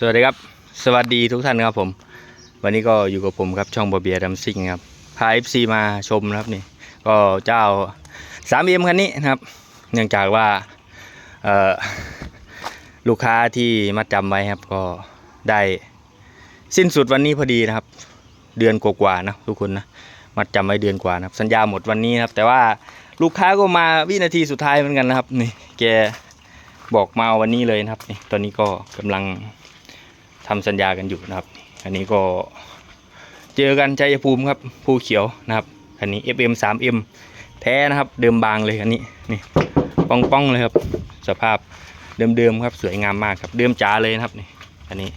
สวัสดีครับ สวัสดีทุกท่านครับผม วันนี้ก็อยู่กับผมครับช่องบอเบียดัมซิงครับพาเอฟซีมาชมนะครับนี่ ก็เจ้าสามเอ็มคันนี้นะครับ เนื่องจากว่าลูกค้าที่มัดจำไว้ครับก็ได้สิ้นสุดวันนี้พอดีนะครับ เดือนกว่าๆนะทุกคนนะมัดจำไว้เดือนกว่านะครับ สัญญาหมดวันนี้นะครับ แต่ว่าลูกค้าก็มาวินาทีสุดท้ายเหมือนกันนะครับนี่แกบอกมาวันนี้เลยนะครับนี่ตอนนี้ก็กำลัง ทำสัญญากันอยู่นะครับ อันนี้ก็เจอกันชัยภูมิครับภูเขียวนะครับอันนี้ FM 3M แท้นะครับ เดิมบางเลยอันนี้นี่ป้องป้องๆเลยครับ สภาพเดิมๆครับสวยงามมากครับ เดิมจ๋าเลยนะครับนี่อันนี้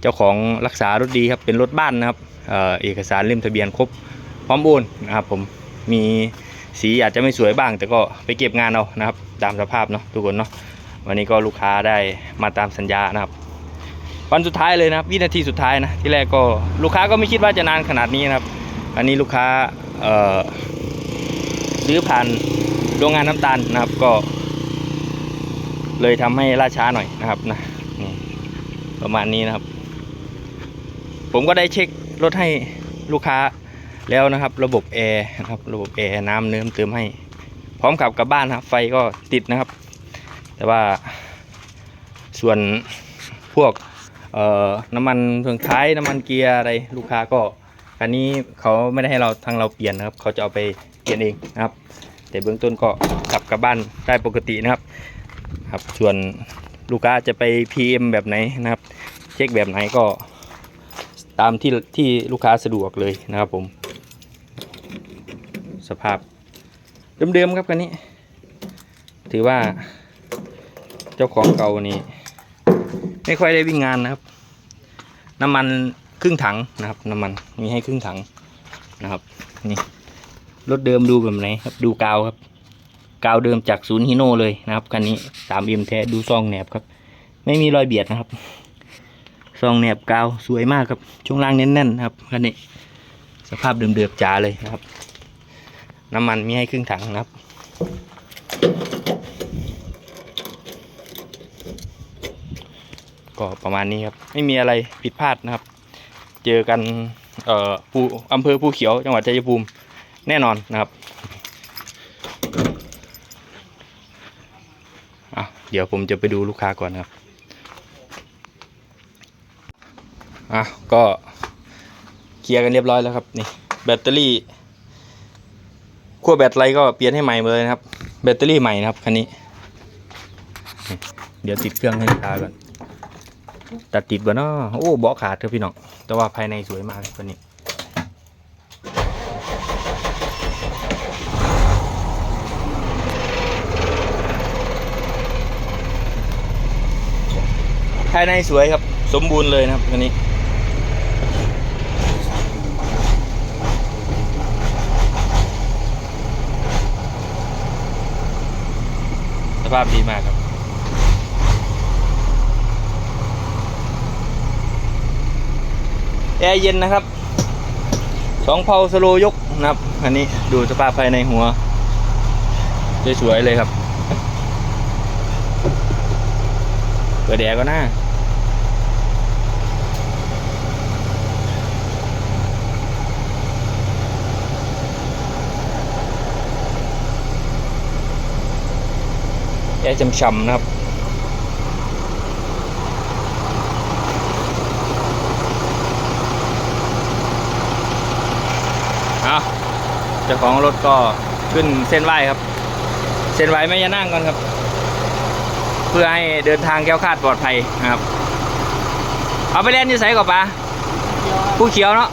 เจ้าของรักษารถดีครับเป็นรถบ้านนะครับเออเอกสารเล่มทะเบียนครบพร้อมโอนนะครับ ผมมีสีอาจจะไม่สวยบ้าง แต่ก็ไปเก็บงานเอานะครับ ตามสภาพเนาะทุกคนเนาะวันนี้ก็ลูกค้าได้มาตามสัญญานะครับ วันสุดท้ายเลยนะครับวินาทีสุดท้ายนะที่แรกก็ลูกค้าก็ไม่คิดว่าจะนานขนาดนี้นะครับ อันนี้ลูกค้าเอ่อซื้อผ่านโรงงานน้ำตาลนะครับก็ เลยทำให้ล่าช้าหน่อยนะครับนะประมาณนี้นะครับ ผมก็ได้เช็ครถให้ลูกค้าแล้วนะครับ ระบบแอร์นะครับระบบแอร์น้ำเนิ้มเติมให้ พร้อมขับกลับบ้านนะครับ ไฟก็ติดนะครับ แต่ว่าส่วนพวก เอ่อน้ำมันเครื่องท้ายน้ำมันเกียร์อะไรลูกค้าก็อันนี้เขาไม่ได้ให้เราทางเราเปลี่ยนนะครับ เขาจะเอาไปเปลี่ยนเองนะครับ แต่เบื้องต้นก็กลับกลับบ้านได้ปกตินะครับครับ ส่วนลูกค้าจะไป PM แบบไหนนะครับ เช็คแบบไหนก็ตามที่ที่ลูกค้าสะดวกเลยนะครับผม สภาพเดิมๆครับคันนี้ ถือว่าเจ้าของเก่านี่ ไม่ค่อยได้วิ่งงานนะครับ น้ำมันครึ่งถังนะครับ น้ำมันมีให้ครึ่งถังนะครับนี่รถเดิมดูแบบไหนครับ ดูกาวครับ กาวเดิมจากศูนย์ฮิโน่เลยนะครับคันนี้สามเอ็มแท้ดูซองแหนบครับ ไม่มีรอยเบียดนะครับซองแหนบกาวสวยมากครับช่วงล่างแน่นๆนะครับคันนี้สภาพเดิมๆจ๋าเลยนะครับ น้ำมันมีให้ครึ่งถังนะครับ ก็ประมาณนี้ครับ ไม่มีอะไรผิดพลาดนะครับ เจอกันเอ่อภูอำเภอภูเขียวจังหวัดชัยภูมิแน่นอนนะครับอะเดี๋ยวผมจะไปดูลูกค้าก่อนครับอะก็เคลียร์กันเรียบร้อยแล้วครับนี่แบตเตอรี่ขั้วแบตอะไรก็เปลี่ยนให้ใหม่หมดเลยนะครับ แบตเตอรี่ใหม่นะครับคันนี้ เดี๋ยวติดเครื่องให้ลูกค้าก่อน ตัดติดบ่เนาะโอ้เบาะขาดเถอะพี่น้องแต่ว่าภายในสวยมากเลยตัวนี้ภายในสวยครับ สมบูรณ์เลยนะครับตัวนี้สภาพดีมากครับ แอร์เย็นนะครับสองเพาสโลยกนะครับ อันนี้ดูสภาพภายในหัว สวยๆเลยครับ เปิดแอร์ก็น่าแอร์ช่ำๆนะครับ เอาเจ้าของรถก็ขึ้นเส้นไหวครับ เส้นไหวไม่ยานั่งก่อนครับ เพื่อให้เดินทางแก้วคาดปลอดภัยนะครับ เอาไปเล่นอยี่ไสก่อนปะผู้เขียวเนาะ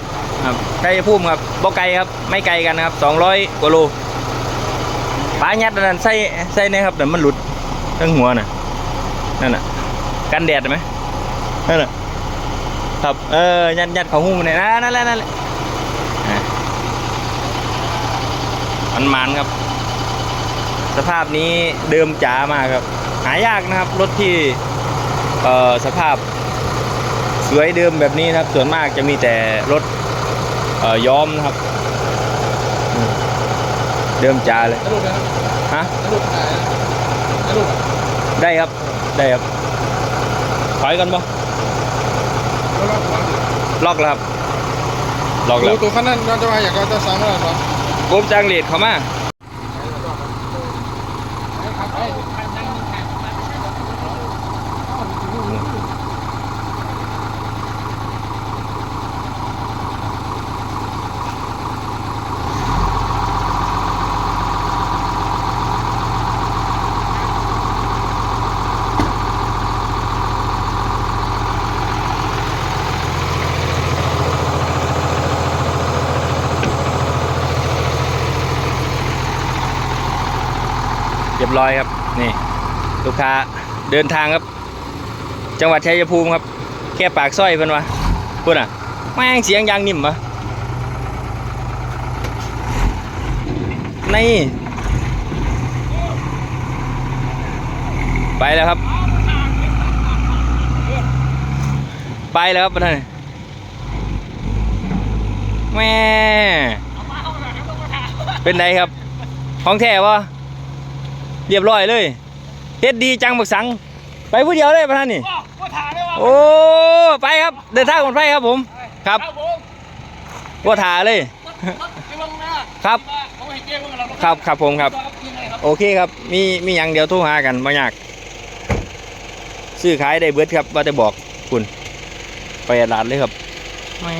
ครับใกล้พุ่มครับบ่ไกลครับ ไม่ไกลกันนะครับ200กว่าโลปลายัดอันนั่นใส่ใส่เนี่ยครับแต่มันหลุดทั้งหัวน่ะนั่นน่ะกันแดดไหมนั่นน่ะครับเออยัดยัดเขาหุ้มเนี่ยนั่นแหละนั่นแหละ มันมันครับ สภาพนี้เดิมจ๋ามากครับ หายากนะครับ รถที่เอ่อสภาพสวยเดิมแบบนี้นะครับ ส่วนมากจะมีแต่รถเอ่อย้อมนะครับอืมเดิมจ๋าเลยกระดูกนะฮะกระดูกไหนกระดูกได้ครับ ได้ครับถอยกันบ่ล็อกแล้วครับล็อกแล้วตัวขั้นนั้นเราจะมาอยากก็จะสั่งอะไรบ้าง กรมจางเลดเขามา บร้อยครับ นี่ ลูกค้าเดินทางครับ จังหวัดชัยภูมิครับ แค่ปากสร้อยเพิ่นวะคุณอะแม่งเสียงยางนิ่มวะนี่ ไปแล้วครับ ไปแล้วครับท่านแม่ เป็นไงครับ ของแท้วะ เรียบร้อยเลยเฮ็ดดีจังบักสัง ไปผู้เดียวเลยประธานนี่ก็ถ่ายได้ว่าโอ้ไปครับเดินทางคนไปครับผมครับครับผมว่าถ่าเลยไปลงนะครับเขาให้เจ๊ว่าเราครับครับผมครับยังไงครับ โอเคครับมีมีหยังเดียวโทรหากันบ่ยากซื้อขายได้เบิดครับว่าจะบอกคุณไปตลาดเลยครับแหม่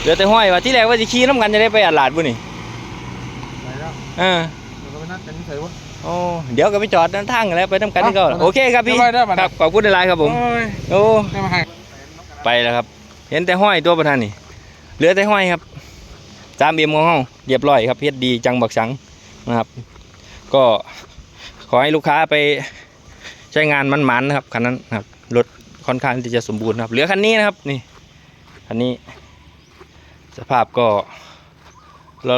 เหลือแต่ห้อยว่าที่แรกว่าจะขี่น้ำกันจะได้ไปตลาดบุนี่ไหนแล้ว เออเราก็ไปนัดกันที่ไหนวะโอ้เดี๋ยวก็ไปจอดด้านทางกันแล้วไปน้ำกันนี่ก็อะโอเคครับพี่เรียบร้อยได้ป่ะครับขอบคุณในไลน์ครับผมโอ้ยโอ้ให้มาให้ไปแล้วครับ เห็นแต่ห้อยตัวประธานนี่เหลือแต่ห้อยครับจามเบียมของเฮาเรียบร้อยครับเฮ็ดดีจังบักสังนะครับ ก็ขอให้ลูกค้าไปใช้งานมันๆนะครับคันนั้นนะครับรถค่อนข้างที่จะสมบูรณ์นะครับ เหลือคันนี้นะครับนี่คันนี้ สภาพก็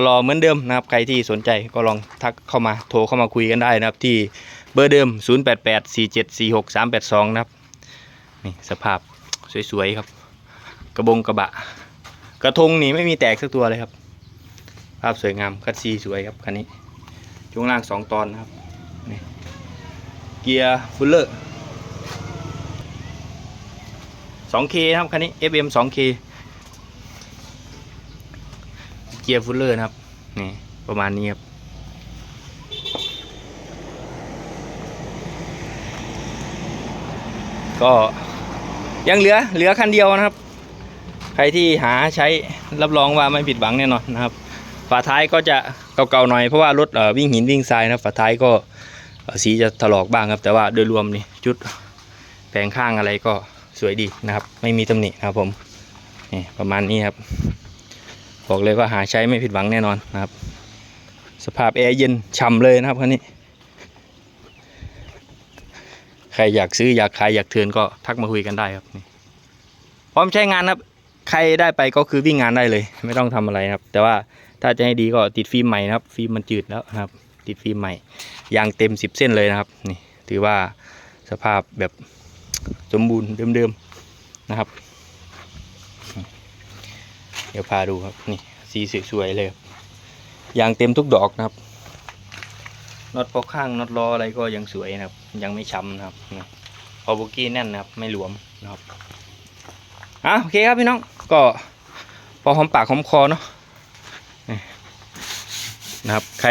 รอๆเหมือนเดิมนะครับ ใครที่สนใจก็ลองทักเข้ามาโทรเข้ามาคุยกันได้นะครับ ที่เบอร์เดิม 0884746382 นะครับ นี่สภาพสวยๆครับ กระบงกระบะ กระทงนี่ไม่มีแตกสักตัวเลยครับ ภาพสวยงามคัดซีสวยครับคันนี้ช่วงล่างสองตอนนะครับนี่เกียร์ฟูลเลอร์ 2K นะครับคันนี้ FM 2K เกียร์ฟูลเลอร์นะครับนี่ประมาณนี้ครับก็ยังเหลือเหลือคันเดียวนะครับ ใครที่หาใช้รับรองว่าไม่ผิดหวังแน่นอนนะครับ ฝาท้ายก็จะเก่าๆหน่อยเพราะว่ารถเอ่อวิ่งหินวิ่งทรายนะฝาท้ายก็สีจะถลอกบ้างครับ แต่ว่าโดยรวมนี่จุดแผงข้างอะไรก็สวยดีนะครับ ไม่มีตำหนินะครับผมนี่ประมาณนี้ครับ บอกเลยว่าหาใช้ไม่ผิดหวังแน่นอนนะครับ สภาพแอร์เย็นฉ่ำเลยนะครับคันนี้ ใครอยากซื้ออยากขายอยากเทิร์นก็ทักมาคุยกันได้ครับนี่พร้อมใช้งานครับ ใครได้ไปก็คือวิ่งงานได้เลย ไม่ต้องทำอะไรครับ แต่ว่าถ้าจะให้ดีก็ติดฟิล์มใหม่นะครับ ฟิล์มมันจืดแล้วนะครับ ติดฟิล์มใหม่ยางเต็ม 10 เส้นเลยนะครับนี่ถือว่าสภาพแบบสมบูรณ์เดิมๆนะครับ เดี๋ยวพาดูครับนี่สีสวยๆเลยครับยางเต็มทุกดอกนะครับน็อตพอข้างน็อตล้ออะไรก็ยังสวยนะครับ ยังไม่ช้ำนะครับพอโบกี้แน่นนะครับ ไม่หลวมนะครับอะโอเคครับพี่น้องก็พอหอมปากหอมคอเนาะนี่นะครับ ใคร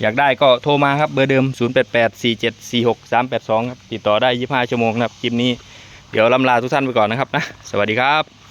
อยากได้ก็โทรมาครับ เบอร์เดิม 0884746382 ครับ ติดต่อได้ 25 ชั่วโมงนะครับ คลิปนี้เดี๋ยวลำลาทุกท่านไปก่อนนะครับนะ สวัสดีครับ